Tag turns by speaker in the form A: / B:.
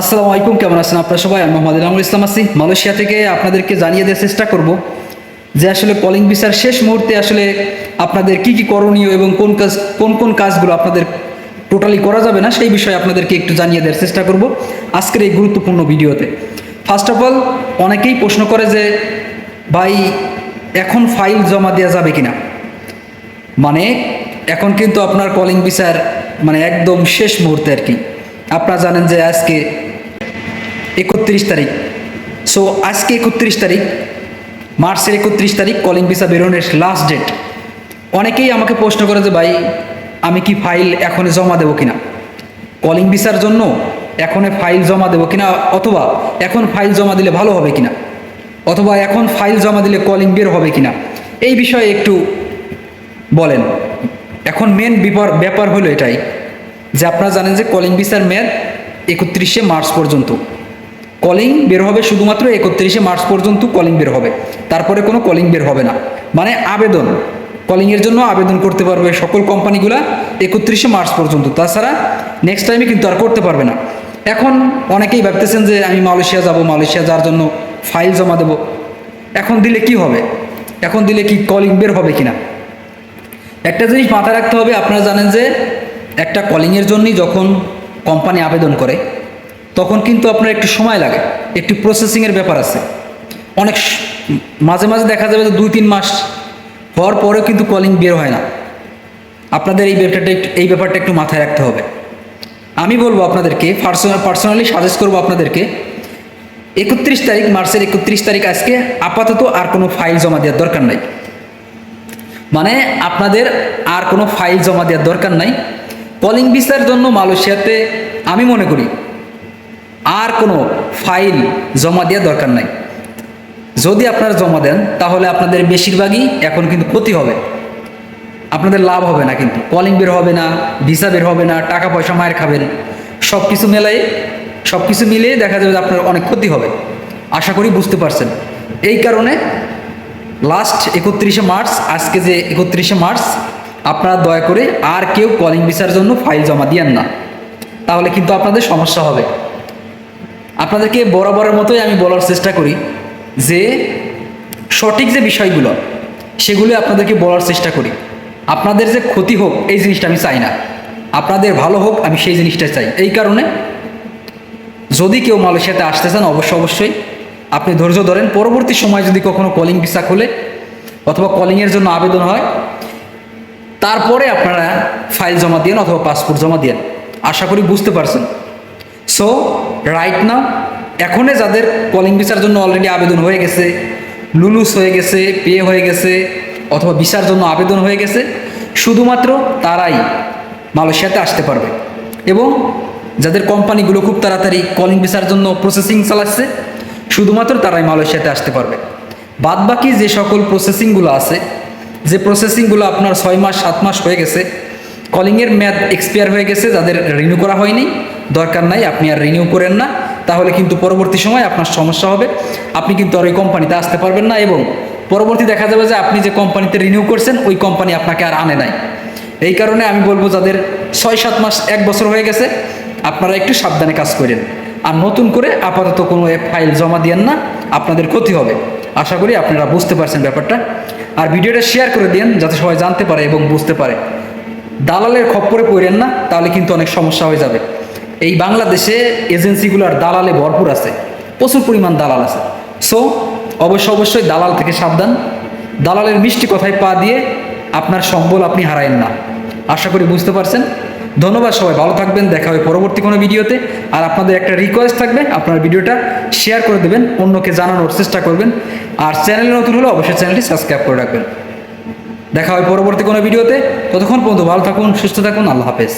A: আসসালামু আলাইকুম, কেমন আছেন আপনারা সবাই? আমি মোহাম্মদ ইনামুল ইসলাম আছি। মালয়েশিয়া থেকে আপনাদেরকে জানিয়ে দেওয়ার চেষ্টা করব যে আসলে কলিং ভিসার শেষ মুহূর্তে আসলে আপনাদের কি কি করণীয় এবং কোন কাজ, কোন কোন কাজগুলো আপনাদের টোটালি করা যাবে না, সেই বিষয়ে আপনাদেরকে একটু জানিয়ে দেওয়ার চেষ্টা করব আজকের এই গুরুত্বপূর্ণ ভিডিওতে। ফার্স্ট অফ অল অনেকেই প্রশ্ন করে যে, ভাই, এখন ফাইল জমা দেওয়া যাবে কিনা? মানে এখন কিন্তু আপনার কলিং ভিসার মানে একদম শেষ মুহূর্তে আর কি। আপনারা জানেন যে আজকে একত্রিশ তারিখ। সো আজকে একত্রিশ তারিখ, মার্চের একত্রিশ তারিখ কলিং ভিসা বেরোনোর লাস্ট ডেট অনেকেই আমাকে প্রশ্ন করে যে, ভাই, আমি কি ফাইল এখনই জমা দেবো কিনা? কলিং ভিসার জন্য এখনই ফাইল জমা দেবো কিনা, অথবা এখন ফাইল জমা দিলে ভালো হবে কিনা? অথবা এখন ফাইল জমা দিলে কলিং বের হবে কিনা? এই বিষয়ে একটু বলেন। এখন মেন ব্যাপার ব্যাপার হলো এটাই যে, আপনারা জানেন যে কলিং ভিসার মেয়াদ একত্রিশে মার্চ পর্যন্ত। কলিং বের হবে শুধুমাত্র একত্রিশে মার্চ পর্যন্ত কলিং বের হবে। তারপরে কোনো কলিং বের হবে না। মানে আবেদন কলিংয়ের জন্য আবেদন করতে পারবে সকল কোম্পানিগুলা একত্রিশে মার্চ পর্যন্ত। তাছাড়া নেক্সট টাইমে কিন্তু আর করতে পারবে না। এখন অনেকেই ভাবতেছেন যে আমি মালয়েশিয়া যাব, মালয়েশিয়া যাওয়ার জন্য ফাইল জমা দেব। এখন দিলে কি হবে? এখন দিলে কি কলিং বের হবে কিনা? একটা জিনিস মাথায় রাখতে হবে, আপনারা জানেন যে একটা কলিংয়ের জন্যই যখন কোম্পানি আবেদন করে তখন কিন্তু আপনার একটু সময় লাগে, একটু প্রসেসিংয়ের ব্যাপার আছে। অনেক মাঝে মাঝে দেখা যাবে যে দুই তিন মাস হওয়ার পরেও কিন্তু কলিং বের হয় না। আপনাদের এই ব্যাপারটা এই ব্যাপারটা একটু মাথায় রাখতে হবে। আমি বলব আপনাদেরকে পার্সোনাল পার্সোনালি সাজেস্ট করব আপনাদেরকে, একত্রিশ তারিখ, মার্চের একত্রিশ তারিখ আজকে আপাতত আর কোনো ফাইল জমা দেওয়ার দরকার নাই। মানে আপনাদের আর কোনো ফাইল জমা দেওয়ার দরকার নাই। কলিং ভিসার জন্য মালয়েশিয়াতে আমি মনে করি আর কোনো ফাইল জমা দেওয়ার দরকার নাই। যদি আপনারা জমা দেন, তাহলে আপনাদের বেশিরভাগই এখন কিন্তু ক্ষতি হবে। আপনাদের লাভ হবে না কিন্তু। কলিং বের হবে না, ভিসা বের হবে না, টাকা পয়সা মায়ের খাবেন। সব কিছু মেলাই সব কিছু মিলিয়ে দেখা যাবে আপনার অনেক ক্ষতি হবে। আশা করি বুঝতে পারছেন। এই কারণে লাস্ট একত্রিশে মার্চ, আজকে যে একত্রিশে মার্চ, আপনারা দয়া করে আর কেউ কলিং ভিসার জন্য ফাইল জমা দিয়েন না। তাহলে কিন্তু আপনাদের সমস্যা হবে। আপনাদেরকে বরাবরের মতোই আমি বলার চেষ্টা করি যে সঠিক যে বিষয়গুলো, সেগুলো আপনাদেরকে বলার চেষ্টা করি। আপনাদের যে ক্ষতি হোক, এই জিনিসটা আমি চাই না। আপনাদের ভালো হোক, আমি সেই জিনিসটা চাই। এই কারণে যদি কেউ মালয়েশিয়াতে আসতে চান, অবশ্য অবশ্যই আপনি ধৈর্য ধরেন। পরবর্তী সময় যদি কখনো কলিং ভিসা খোলে অথবা কলিংয়ের জন্য আবেদন হয়, তারপরে আপনারা ফাইল জমা দিন অথবা পাসপোর্ট জমা দিন আশা করি বুঝতে পারছেন। সো রাইট নাও এখনে যাদের কলিং ভিসার জন্য অলরেডি আবেদন হয়ে গেছে লুলুস হয়ে গেছে পে হয়ে গেছে, অথবা ভিসার জন্য আবেদন হয়ে গেছে, শুধুমাত্র তারাই মালয়েশিয়াতে আসতে পারবে। এবং যাদের কোম্পানিগুলো খুব তাড়াতাড়ি কলিং ভিসার জন্য প্রসেসিং চালাচ্ছে, শুধুমাত্র তারাই মালয়েশিয়াতে আসতে পারবে। বাদ বাকি যে সকল প্রসেসিংগুলো আছে, যে প্রসেসিংগুলো আপনার ছয় মাস, সাত মাস হয়ে গেছে কলিংয়ের মেয়াদ এক্সপায়ার হয়ে গেছে, যাদের রিনিউ করা হয়নি দরকার নাই, আপনি আর রিনিউ করেন না। তাহলে কিন্তু পরবর্তী সময় আপনার সমস্যা হবে। আপনি কিন্তু আর ওই কোম্পানিতে আসতে পারবেন না এবং পরবর্তী দেখা যাবে যে আপনি যে কোম্পানিতে রিনিউ করছেন, ওই কোম্পানি আপনাকে আর আনে নাই। এই কারণে আমি বলব যাদের ছয় সাত মাস, এক বছর হয়ে গেছে, আপনারা একটু সাবধানে কাজ করেন। আর নতুন করে আপাতত কোনো ফাইল জমা দিয়েন না, আপনাদের ক্ষতি হবে। আশা করি আপনারা বুঝতে পারছেন ব্যাপারটা। আর ভিডিওটা শেয়ার করে দিন যাতে সবাই জানতে পারে এবং বুঝতে পারে। দালালের খপ্পরে পড়েন না, তাহলে কিন্তু অনেক সমস্যা হয়ে যাবে। এই বাংলাদেশে এজেন্সিগুলোর দালালে ভরপুর আছে, প্রচুর পরিমাণ দালাল আছে। সো অবশ্য অবশ্যই দালাল থেকে সাবধান। দালালের মিষ্টি কথায় পা দিয়ে আপনার সম্বল আপনি হারায়েন না। আশা করি বুঝতে পারছেন। ধন্যবাদ সবাই, ভালো থাকবেন, দেখা হবে পরবর্তী কোনো ভিডিওতে। আর আপনাদের একটা রিকোয়েস্ট থাকবে, আপনার ভিডিওটা শেয়ার করে দেবেন, অন্যকে জানানোর চেষ্টা করবেন। আর চ্যানেলে নতুন হলে অবশ্যই চ্যানেলটি সাবস্ক্রাইব করে রাখবেন। দেখা হয় পরবর্তী কোনো ভিডিওতে। ততক্ষণ পর্যন্ত ভালো থাকুন, সুস্থ থাকুন, আল্লাহ হাফেজ।